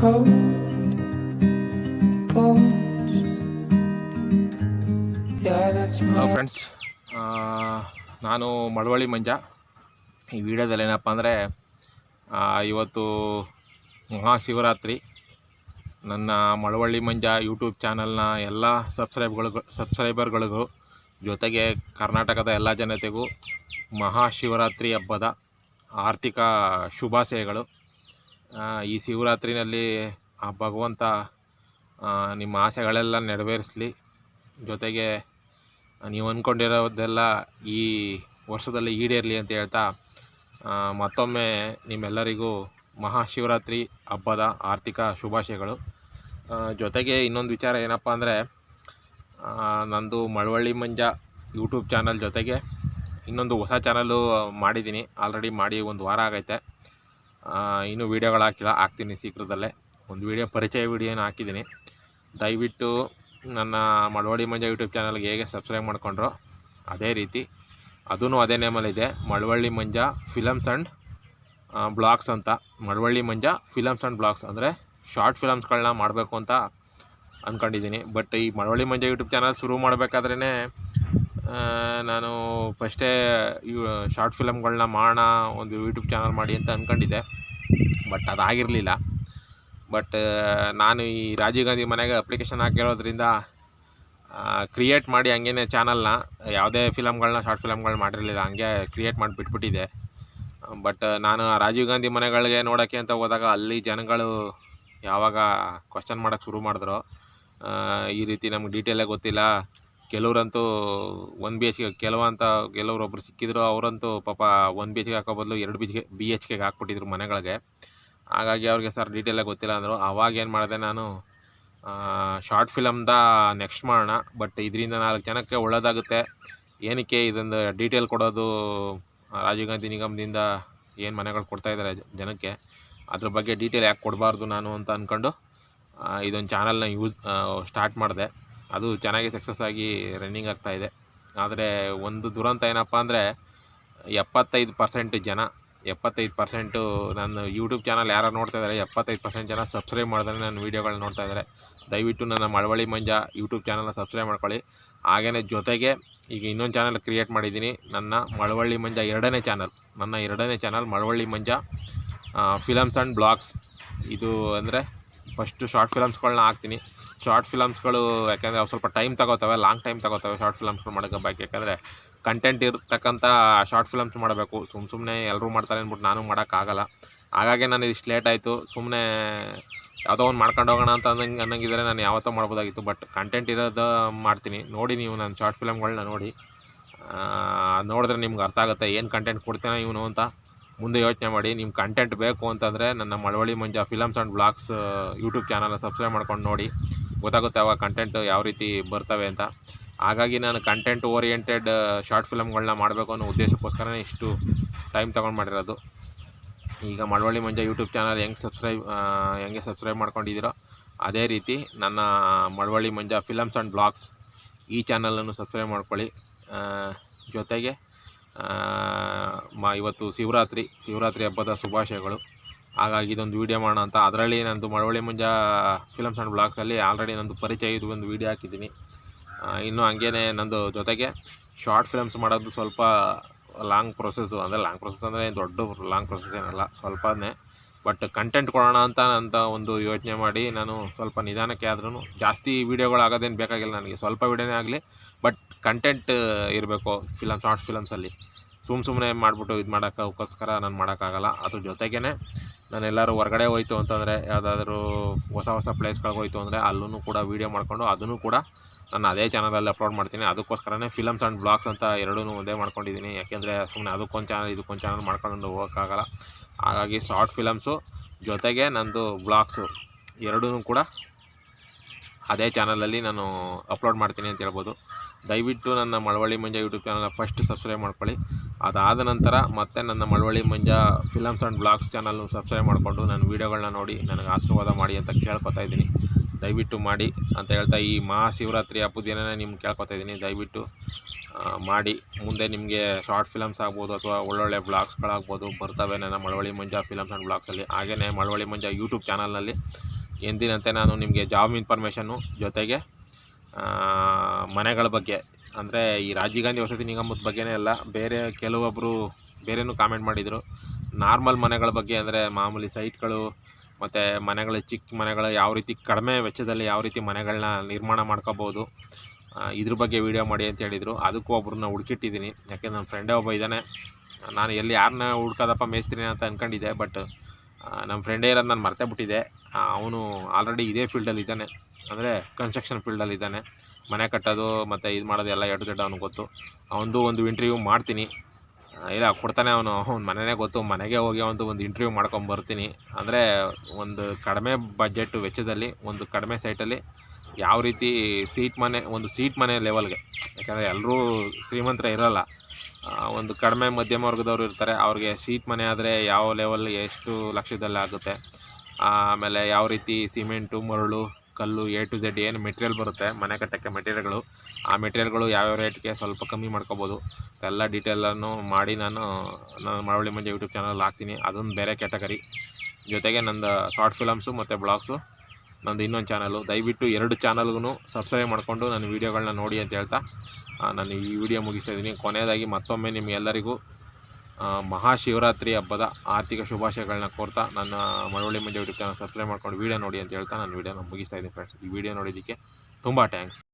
cold friends ನಾನು ಮಳವಳ್ಳಿ ಮಂಜ. ಈ ವಿಡಿಯೋದಲ್ಲಿ ಏನಪ್ಪ ಅಂದರೆ ಇವತ್ತು ಮಹಾಶಿವರಾತ್ರಿ. ನನ್ನ ಮಳವಳ್ಳಿ ಮಂಜ ಯೂಟ್ಯೂಬ್ ಚಾನಲ್ನ ಎಲ್ಲ ಸಬ್ಸ್ಕ್ರೈಬ್ಗಳಿಗೂ ಸಬ್ಸ್ಕ್ರೈಬರ್ಗಳಿಗೂ ಜೊತೆಗೆ ಕರ್ನಾಟಕದ ಎಲ್ಲ ಜನತೆಗೂ ಮಹಾಶಿವರಾತ್ರಿ ಹಬ್ಬದ ಆರ್ಥಿಕ ಶುಭಾಶಯಗಳು. ಈ ಶಿವರಾತ್ರಿನಲ್ಲಿ ಆ ಭಗವಂತ ನಿಮ್ಮ ಆಸೆಗಳೆಲ್ಲ ನೆರವೇರಿಸಲಿ. ಜೊತೆಗೆ ನೀವು ಅಂದ್ಕೊಂಡಿರೋದೆಲ್ಲ ಈ ವರ್ಷದಲ್ಲಿ ಈಡೇರಲಿ ಅಂತ ಹೇಳ್ತಾ ಮತ್ತೊಮ್ಮೆ ನಿಮ್ಮೆಲ್ಲರಿಗೂ ಮಹಾಶಿವರಾತ್ರಿ ಹಬ್ಬದ ಆರ್ಥಿಕ ಶುಭಾಶಯಗಳು. ಜೊತೆಗೆ ಇನ್ನೊಂದು ವಿಚಾರ ಏನಪ್ಪ ಅಂದರೆ ನಂದು ಮಳವಳ್ಳಿ ಮಂಜ ಯೂಟ್ಯೂಬ್ ಚಾನಲ್ ಜೊತೆಗೆ ಇನ್ನೊಂದು ಹೊಸ ಚಾನಲ್ಲು ಮಾಡಿದ್ದೀನಿ. ಆಲ್ರೆಡಿ ಮಾಡಿ ಒಂದು ವಾರ ಆಗೈತೆ. ಇನ್ನೂ ವೀಡಿಯೋಗಳು ಹಾಕಿಲ್ಲ, ಹಾಕ್ತೀನಿ ಶೀಘ್ರದಲ್ಲೇ. ಒಂದು ವೀಡಿಯೋ ಪರಿಚಯ ವೀಡಿಯೋನ ಹಾಕಿದ್ದೀನಿ. ದಯವಿಟ್ಟು ನನ್ನ ಮಳವಳ್ಳಿ ಮಂಜ ಯೂಟ್ಯೂಬ್ ಚಾನಲ್ಗೆ ಹೇಗೆ ಸಬ್ಸ್ಕ್ರೈಬ್ ಮಾಡಿಕೊಂಡ್ರು ಅದೇ ರೀತಿ. ಅದೂ ಅದೇ ನೇಮಲ್ಲಿದೆ, Malavalli Manja films and blogs ಅಂತ. Malavalli Manja films and blogs ಅಂದರೆ ಶಾರ್ಟ್ ಫಿಲಮ್ಸ್ಗಳನ್ನ ಮಾಡಬೇಕು ಅಂತ ಅಂದ್ಕೊಂಡಿದ್ದೀನಿ ಬಟ್ ಈ ಮಳವಳ್ಳಿ ಮಂಜ ಯೂಟ್ಯೂಬ್ ಚಾನಲ್ ಶುರು ಮಾಡಬೇಕಾದ್ರೇ ನಾನು ಫಸ್ಟೇ ಇವು ಶಾರ್ಟ್ ಫಿಲಮ್ಗಳನ್ನ ಮಾಡೋಣ ಒಂದು ಯೂಟ್ಯೂಬ್ ಚಾನಲ್ ಮಾಡಿ ಅಂತ ಅಂದ್ಕೊಂಡಿದ್ದೆ ಬಟ್ ಅದಾಗಿರಲಿಲ್ಲ. ಬಟ್ ನಾನು ಈ ರಾಜೀವ್ ಗಾಂಧಿ ಮನೆಗೆ ಅಪ್ಲಿಕೇಶನ್ ಹಾಕಿರೋದ್ರಿಂದ ಕ್ರಿಯೇಟ್ ಮಾಡಿ ಹಂಗೇನೆ ಚಾನಲ್ನ, ಯಾವುದೇ ಫಿಲಮ್ಗಳನ್ನ ಶಾರ್ಟ್ ಫಿಲಮ್ಗಳು ಮಾಡಿರಲಿಲ್ಲ, ಹಂಗೆ ಕ್ರಿಯೇಟ್ ಮಾಡಿ ಬಿಟ್ಬಿಟ್ಟಿದೆ ಬಟ್, ನಾನು ರಾಜೀವ್ ಗಾಂಧಿ ಮನೆಗಳಿಗೆ ನೋಡೋಕ್ಕೆ ಅಂತ ಹೋದಾಗ ಅಲ್ಲಿ ಜನಗಳು ಯಾವಾಗ ಕ್ವಶನ್ ಮಾಡೋಕ್ಕೆ ಶುರು ಮಾಡಿದ್ರು ಈ ರೀತಿ ನಮ್ಗೆ ಡೀಟೇಲಾಗಿ ಗೊತ್ತಿಲ್ಲ. ಕೆಲವ್ರಂತೂ ಒನ್ ಬಿ ಎಚ್ ಕೆ ಕೆಲವಂತ ಕೆಲವ್ರು ಒಬ್ಬರು ಸಿಕ್ಕಿದ್ರು, ಅವರಂತೂ ಪಾಪ ಒನ್ ಬಿ ಎಚ್ ಕೆ ಹಾಕೋ ಬದಲು ಎರಡು ಬಿ ಎಚ್ ಬಿ ಎಚ್ ಕೆಗೆ ಹಾಕ್ಬಿಟ್ಟಿದ್ರು ಮನೆಗಳಿಗೆ. ಹಾಗಾಗಿ ಅವ್ರಿಗೆ ಸರ್ ಡೀಟೇಲಾಗಿ ಗೊತ್ತಿಲ್ಲ ಅಂದರು. ಆವಾಗ ಏನು ಮಾಡಿದೆ ನಾನು ಶಾರ್ಟ್ ಫಿಲಮ್ದ ನೆಕ್ಸ್ಟ್ ಮಾಡೋಣ ಬಟ್ ಇದರಿಂದ ನಾಲ್ಕು ಜನಕ್ಕೆ ಒಳ್ಳೆಯದಾಗುತ್ತೆ ಏನಕ್ಕೆ ಇದೊಂದು ಡೀಟೇಲ್ ಕೊಡೋದು, ರಾಜೀವ್ ಗಾಂಧಿ ನಿಗಮದಿಂದ ಏನು ಮನೆಗಳು ಕೊಡ್ತಾ ಇದ್ದಾರೆ ಜನಕ್ಕೆ, ಅದ್ರ ಬಗ್ಗೆ ಡೀಟೇಲ್ ಯಾಕೆ ಕೊಡಬಾರ್ದು ನಾನು ಅಂತ ಅಂದ್ಕೊಂಡು ಇದೊಂದು ಚಾನಲ್ನ ಯೂಸ್ ಸ್ಟಾರ್ಟ್ ಮಾಡಿದೆ. ಅದು ಚೆನ್ನಾಗಿ ಸಕ್ಸಸ್ ಆಗಿ ರನ್ನಿಂಗ್ ಆಗ್ತಾ ಇದೆ. ಆದರೆ ಒಂದು ದುರಂತ ಏನಪ್ಪ ಅಂದರೆ, ಎಪ್ಪತ್ತೈದು ಪರ್ಸೆಂಟ್ ಜನ, ಎಪ್ಪತ್ತೈದು ಪರ್ಸೆಂಟು ನನ್ನ ಯೂಟ್ಯೂಬ್ ಚಾನಲ್ ಯಾರು ನೋಡ್ತಾ ಇದ್ದಾರೆ ಎಪ್ಪತ್ತೈದು ಪರ್ಸೆಂಟ್ ಜನ ಸಬ್ಸ್ಕ್ರೈಬ್ ಮಾಡಿದ್ರೆ ನನ್ನ ವೀಡಿಯೋಗಳನ್ನ ನೋಡ್ತಾ ಇದ್ದಾರೆ ದಯವಿಟ್ಟು ನನ್ನ ಮಳವಳ್ಳಿ ಮಂಜ ಯೂಟ್ಯೂಬ್ ಚಾನಲ್ನ ಸಬ್ಸ್ಕ್ರೈಬ್ ಮಾಡ್ಕೊಳ್ಳಿ. ಹಾಗೆಯೇ ಜೊತೆಗೆ ಈಗ ಇನ್ನೊಂದು ಚಾನಲ್ ಕ್ರಿಯೇಟ್ ಮಾಡಿದ್ದೀನಿ, ನನ್ನ ಮಳವಳ್ಳಿ ಮಂಜ ಎರಡನೇ ಚಾನಲ್ ನನ್ನ ಎರಡನೇ channel Malavalli Manja films and blogs ಇದು ಅಂದರೆ ಫಸ್ಟು ಶಾರ್ಟ್ ಫಿಲಮ್ಸ್ಗಳನ್ನ ಹಾಕ್ತೀನಿ. ಶಾರ್ಟ್ ಫಿಲಮ್ಸ್ಗಳು ಯಾಕೆಂದರೆ ಅವು ಸ್ವಲ್ಪ ಟೈಮ್ ತಗೋತವೆ ಲಾಂಗ್ ಟೈಮ್ ತಗೋತವೆ. ಶಾರ್ಟ್ ಫಿಲಮ್ಸ್ಗಳು ಮಾಡೋಕ್ಕೆ ಯಾಕಂದರೆ ಕಂಟೆಂಟ್ ಇರ್ತಕ್ಕಂಥ ಶಾರ್ಟ್ ಫಿಲಮ್ಸ್ ಮಾಡಬೇಕು. ಸುಮ್ಮ ಸುಮ್ಮನೆ ಎಲ್ಲರೂ ಮಾಡ್ತಾರೆ ಅಂದ್ಬಿಟ್ಟು ನಾನು ಮಾಡೋಕ್ಕಾಗಲ್ಲ ಹಾಗಾಗಿ ನಾನು ಇಷ್ಟು ಲೇಟ್ ಆಯಿತು. ಸುಮ್ಮನೆ ಯಾವುದೋ ಒಂದು ಮಾಡ್ಕೊಂಡು ಹೋಗೋಣ ಅಂತ ಅನ್ನಂಗೆ ಅನ್ನಂಗಿದ್ರೆ ನಾನು ಯಾವತ್ತೋ ಮಾಡ್ಬೋದಾಗಿತ್ತು. ಬಟ್ ಕಂಟೆಂಟ್ ಇರೋದು ಮಾಡ್ತೀನಿ. ನೋಡಿ ನೀವು ನಾನು ಶಾರ್ಟ್ ಫಿಲಮ್ಗಳನ್ನ ನೋಡಿ. ನೋಡಿದ್ರೆ ನಿಮ್ಗೆ ಅರ್ಥ ಆಗುತ್ತೆ ಏನು ಕಂಟೆಂಟ್ ಕೊಡ್ತೇನೆ ಇವನು ಅಂತ. ಮುಂದೆ ಯೋಚನೆ ಮಾಡಿ ನಿಮ್ಮ ಕಂಟೆಂಟ್ ಬೇಕು ಅಂತಂದರೆ ನನ್ನ Malavalli Manja films and blogs YouTube ಚಾನಲ್ನ ಸಬ್ಸ್ಕ್ರೈಬ್ ಮಾಡ್ಕೊಂಡು ನೋಡಿ. ಗೊತ್ತಾಗುತ್ತೆ ಅವಾಗ ಕಂಟೆಂಟ್ ಯಾವ ರೀತಿ ಬರ್ತವೆ ಅಂತ. ಹಾಗಾಗಿ ನಾನು ಕಂಟೆಂಟ್ ಓರಿಯೆಂಟೆಡ್ ಶಾರ್ಟ್ ಫಿಲಮ್ಗಳನ್ನ ಮಾಡಬೇಕು ಅನ್ನೋ ಉದ್ದೇಶಕ್ಕೋಸ್ಕರನೇ ಇಷ್ಟು ಟೈಮ್ ತೊಗೊಂಡು ಮಾಡಿರೋದು. ಈಗ ಮಳವಳ್ಳಿ ಮಂಜ ಯೂಟ್ಯೂಬ್ ಚಾನಲ್ ಹೆಂಗೆ ಸಬ್ಸ್ಕ್ರೈಬ್ ಹೆಂಗೆ ಸಬ್ಸ್ಕ್ರೈಬ್ ಮಾಡ್ಕೊಂಡಿದ್ದೀರೋ ಅದೇ ರೀತಿ ನನ್ನ Malavalli Manja films and blogs ಈ ಚಾನಲನ್ನು ಸಬ್ಸ್ಕ್ರೈಬ್ ಮಾಡ್ಕೊಳ್ಳಿ. ಜೊತೆಗೆ ಮ, ಇವತ್ತು ಶಿವರಾತ್ರಿ ಶಿವರಾತ್ರಿ ಹಬ್ಬದ ಶುಭಾಶಯಗಳು. ಹಾಗಾಗಿ ಇದೊಂದು ವೀಡಿಯೋ ಮಾಡೋಣ ಅಂತ. ಅದರಲ್ಲಿ ನಂದು ಮಳವಳ್ಳಿ ಮುಂಜಾ ಫಿಲಮ್ಸ್ ಆ್ಯಂಡ್ ಬ್ಲಾಗ್ಸಲ್ಲಿ ಆಲ್ರೆಡಿ ನಂದು ಪರಿಚಯ ಇದು ಒಂದು ವೀಡಿಯೋ ಹಾಕಿದ್ದೀನಿ. ಇನ್ನು ಹಂಗೇನೆ ನಂದು ಜೊತೆಗೆ ಶಾರ್ಟ್ ಫಿಲಮ್ಸ್ ಮಾಡೋದು ಸ್ವಲ್ಪ ಲಾಂಗ್ ಪ್ರೊಸೆಸ್ಸು ಅಂದರೆ ಲಾಂಗ್ ಪ್ರೊಸೆಸ್ ಅಂದರೆ ದೊಡ್ಡ ಲಾಂಗ್ ಪ್ರೊಸೆಸ್ ಏನಲ್ಲ, ಸ್ವಲ್ಪನೇ. ಬಟ್ ಕಂಟೆಂಟ್ ಕೊಡೋಣ ಅಂತ ಅಂತ ಒಂದು ಯೋಚನೆ ಮಾಡಿ ನಾನು ಸ್ವಲ್ಪ ನಿಧಾನಕ್ಕೆ ಆದ್ರೂ ಜಾಸ್ತಿ ವೀಡಿಯೋಗಳು ಆಗೋದೇನು ಬೇಕಾಗಿಲ್ಲ ನನಗೆ. ಸ್ವಲ್ಪ ವೀಡಿಯೋನೇ ಆಗಲಿ ಬಟ್ ಕಂಟೆಂಟ್ ಇರಬೇಕು ಫಿಲಮ್ ಶಾರ್ಟ್ ಫಿಲಮ್ಸಲ್ಲಿ ಸುಮ್ಮ ಸುಮ್ಮನೆ ಮಾಡಿಬಿಟ್ಟು ಇದು ಮಾಡೋಕ್ಕೋಸ್ಕರ ನಾನು ಮಾಡೋಕ್ಕಾಗಲ್ಲ ಅದ್ರ ಜೊತೆಗೇ ನಾನು ಎಲ್ಲರೂ ಹೊರಗಡೆ ಹೋಯ್ತು ಅಂತಂದರೆ, ಯಾವುದಾದ್ರೂ ಹೊಸ ಹೊಸ ಪ್ಲೇಸ್ಗಳಿಗೆ ಹೋಯ್ತು ಅಂದರೆ ಅಲ್ಲೂ ಕೂಡ ವೀಡಿಯೋ ಮಾಡಿಕೊಂಡು ಅದನ್ನು ಕೂಡ ನಾನು ಅದೇ ಚಾನಲಲ್ಲಿ ಅಪ್ಲೋಡ್ ಮಾಡ್ತೀನಿ. ಅದಕ್ಕೋಸ್ಕರನೇ ಫಿಲಮ್ಸ್ ಆ್ಯಂಡ್ ಬ್ಲಾಗ್ಸ್ ಅಂತ ಎರಡೂ ಒಂದೇ ಮಾಡ್ಕೊಂಡಿದ್ದೀನಿ ಯಾಕೆಂದರೆ ಸುಮ್ಮನೆ ಅದಕ್ಕೊಂದು ಚಾನಲ್ ಇದಕ್ಕೊಂದು ಚಾನಲ್ ಮಾಡ್ಕೊಂಡು ಹೋಗೋಕ್ಕಾಗಲ್ಲ ಹಾಗಾಗಿ ಶಾರ್ಟ್ ಫಿಲಮ್ಸು ಜೊತೆಗೆ ನಂದು ಬ್ಲಾಗ್ಸು ಎರಡೂ ಕೂಡ ಅದೇ ಚಾನಲಲ್ಲಿ ನಾನು ಅಪ್ಲೋಡ್ ಮಾಡ್ತೀನಿ ಅಂತ ಹೇಳ್ಬೋದು. ದಯವಿಟ್ಟು ನನ್ನ ಮಳವಳ್ಳಿ ಮಂಜ ಯೂಟ್ಯೂಬ್ ಚಾನಲ್ನ ಫಸ್ಟ್ ಸಬ್ಸ್ಕ್ರೈಬ್ ಮಾಡ್ಕೊಳ್ಳಿ. ಅದಾದ ನಂತರ ಮತ್ತೆ ನನ್ನ Malavalli Manja films and blogs ಚಾನಲ್ನು subscribe ಮಾಡಿಕೊಂಡು ನನ್ನ ವೀಡಿಯೋಗಳನ್ನ ನೋಡಿ ನನಗೆ ಆಶೀರ್ವಾದ ಮಾಡಿ ಅಂತ ಕೇಳ್ಕೊತಾ ಇದ್ದೀನಿ. ದಯವಿಟ್ಟು ಮಾಡಿ ಅಂತ ಹೇಳ್ತಾ ಈ ಮಹಾಶಿವರಾತ್ರಿ ಹಬ್ಬದ ದಿನನೇ ನಿಮ್ಗೆ ಕೇಳ್ಕೊತಾ ಇದ್ದೀನಿ. ದಯವಿಟ್ಟು ಮಾಡಿ. ಮುಂದೆ ನಿಮಗೆ ಶಾರ್ಟ್ ಫಿಲಮ್ಸ್ ಆಗ್ಬೋದು ಅಥವಾ ಒಳ್ಳೊಳ್ಳೆ ಬ್ಲಾಗ್ಸ್ಗಳಾಗ್ಬೋದು ಬರ್ತವೆ ನನ್ನ ಮಳವಳ್ಳಿ ಮಂಜ ಫಿಲಮ್ಸ್ ಆ್ಯಂಡ್ ಬ್ಲಾಗ್ಸಲ್ಲಿ ಹಾಗೆಯೇ ಮಳವಳ್ಳಿ ಮಂಜ ಯೂಟ್ಯೂಬ್ ಚಾನಲ್ನಲ್ಲಿ ಎಂದಿನಂತೆ ನಾನು ನಿಮಗೆ ಜಾಬ್ ಇನ್ಫಾರ್ಮೇಷನ್ನು ಜೊತೆಗೆ ಮನೆಗಳ ಬಗ್ಗೆ, ಅಂದರೆ ಈ ರಾಜೀವ್ ಗಾಂಧಿ ವಸತಿ ನಿಗಮದ ಬಗ್ಗೆನೇ ಅಲ್ಲ, ಬೇರೆ ಕೆಲವೊಬ್ಬರು ಬೇರೆಯೂ ಕಾಮೆಂಟ್ ಮಾಡಿದರು. ನಾರ್ಮಲ್ ಮನೆಗಳ ಬಗ್ಗೆ ಅಂದರೆ ಮಾಮೂಲಿ ಸೈಟ್ಗಳು ಮತ್ತು ಮನೆಗಳು, ಚಿಕ್ಕ ಮನೆಗಳು ಯಾವ ರೀತಿ ಕಡಿಮೆ ವೆಚ್ಚದಲ್ಲಿ ಯಾವ ರೀತಿ ಮನೆಗಳನ್ನ ನಿರ್ಮಾಣ ಮಾಡ್ಕೋಬೋದು ಇದ್ರ ಬಗ್ಗೆ ವೀಡಿಯೋ ಮಾಡಿ ಅಂತ ಹೇಳಿದರು. ಅದಕ್ಕೂ ಒಬ್ರನ್ನ ಹುಡುಕಿಟ್ಟಿದ್ದೀನಿ. ಯಾಕೆಂದ್ರೆ ನನ್ನ ಫ್ರೆಂಡೇ ಒಬ್ಬ ಇದ್ದಾನೆ. ನಾನು ಎಲ್ಲಿ ಯಾರನ್ನ ಹುಡ್ಕೋದಪ್ಪ ಮೇಯಿಸ್ತೀನಿ ಅಂತ ಅಂದ್ಕೊಂಡಿದ್ದೆ ಬಟ್ ನಮ್ಮ ಫ್ರೆಂಡೇ ಇರೋದು ನಾನು ಮರ್ತೇ ಬಿಟ್ಟಿದ್ದೆ. ಅವನು ಆಲ್ರೆಡಿ ಇದೇ ಫೀಲ್ಡಲ್ಲಿ ಇದ್ದಾನೆ. ಅಂದರೆ ಕನ್ಸ್ಟ್ರಕ್ಷನ್ ಫೀಲ್ಡಲ್ಲಿ ಇದ್ದಾನೆ. ಮನೆ ಕಟ್ಟೋದು ಮತ್ತು ಇದು ಮಾಡೋದು ಎಲ್ಲ ಎರಡು ದೊಡ್ಡ ಅವ್ನಿಗೆ ಗೊತ್ತು. ಅವನದು ಒಂದು ಇಂಟರ್ವ್ಯೂ ಮಾಡ್ತೀನಿ. ಇಲ್ಲ, ಕೊಡ್ತಾನೆ ಅವನು. ಅವ್ನ ಮನೆಯೇ ಗೊತ್ತು. ಮನೆಗೆ ಹೋಗಿ ಅವನದು ಒಂದು ಇಂಟರ್ವ್ಯೂ ಮಾಡ್ಕೊಂಡು ಬರ್ತೀನಿ. ಅಂದರೆ ಒಂದು ಕಡಿಮೆ ಬಜೆಟ್ ವೆಚ್ಚದಲ್ಲಿ, ಒಂದು ಕಡಿಮೆ ಸೈಟಲ್ಲಿ ಯಾವ ರೀತಿ ಸೀಟ್ ಮನೆ, ಒಂದು ಸೀಟ್ ಮನೆ ಲೆವೆಲ್ಗೆ ಯಾಕಂದರೆ ಎಲ್ಲರೂ ಶ್ರೀಮಂತರ ಇರೋಲ್ಲ. ಒಂದು ಕಡಿಮೆ ಮಧ್ಯಮ ವರ್ಗದವರು ಇರ್ತಾರೆ. ಅವ್ರಿಗೆ ಸೀಟ್ ಮನೆ ಆದರೆ ಯಾವ ಲೆವೆಲ್ ಎಷ್ಟು ಲಕ್ಷದಲ್ಲಿ ಆಗುತ್ತೆ. ಆಮೇಲೆ ಯಾವ ರೀತಿ ಸಿಮೆಂಟು, ಮರಳು, ಕಲ್ಲು ಎ ಟು ಝೆಡ್ ಏನು ಮೆಟೀರಿಯಲ್ ಬರುತ್ತೆ, ಮನೆ ಕಟ್ಟೋಕ್ಕೆ ಮೆಟೀರಿಯಲ್ಗಳು ಆ ಮೆಟೀರಿಯಲ್ಗಳು ಯಾವ್ಯಾವ ರೇಟ್ಗೆ ಸ್ವಲ್ಪ ಕಮ್ಮಿ ಮಾಡ್ಕೋಬೋದು. ಎಲ್ಲ ಡೀಟೇಲನ್ನು ಮಾಡಿ ನಾನು ನಾನು ಮರಳಿ ಮಂಜೆ ಯೂಟ್ಯೂಬ್ ಚಾನಲ್ ಹಾಕ್ತೀನಿ. ಅದೊಂದು ಬೇರೆ ಕ್ಯಾಟಗರಿ ಜೊತೆಗೆ ನಂದು ಶಾರ್ಟ್ ಫಿಲಮ್ಸು ಮತ್ತು ಬ್ಲಾಗ್ಸು ನಂದು ಇನ್ನೊಂದು ಚಾನಲು ದಯವಿಟ್ಟು ಎರಡು ಚಾನಲ್ಗೂ ಸಬ್ಸ್ಕ್ರೈಬ್ ಮಾಡಿಕೊಂಡು ನನ್ನ ವೀಡಿಯೋಗಳನ್ನ ನೋಡಿ ಅಂತ ಹೇಳ್ತಾ ನಾನು ಈ ವಿಡಿಯೋ ಮುಗಿಸ್ತಾ ಇದ್ದೀನಿ. ಕೊನೆಯದಾಗಿ ಮತ್ತೊಮ್ಮೆ ನಿಮಗೆಲ್ಲರಿಗೂ ಮಹಾಶಿವರಾತ್ರಿ ಹಬ್ಬದ ಆರ್ಥಿಕ ಶುಭಾಶಯಗಳನ್ನ ಕೋರ್ತಾ ನನ್ನ Malavalli Manju YouTube channel subscribe ಮಾಡ್ಕೊಂಡು ವೀಡಿಯೋ ನೋಡಿ ಅಂತ ಹೇಳ್ತಾ ನಾನು ವೀಡಿಯೋನ ಮುಗಿಸ್ತಾ ಇದ್ದೀನಿ ಫ್ರೆಂಡ್ಸ್ ಈ ವಿಡಿಯೋ ನೋಡಿದ್ದಕ್ಕೆ ತುಂಬ ಥ್ಯಾಂಕ್ಸ್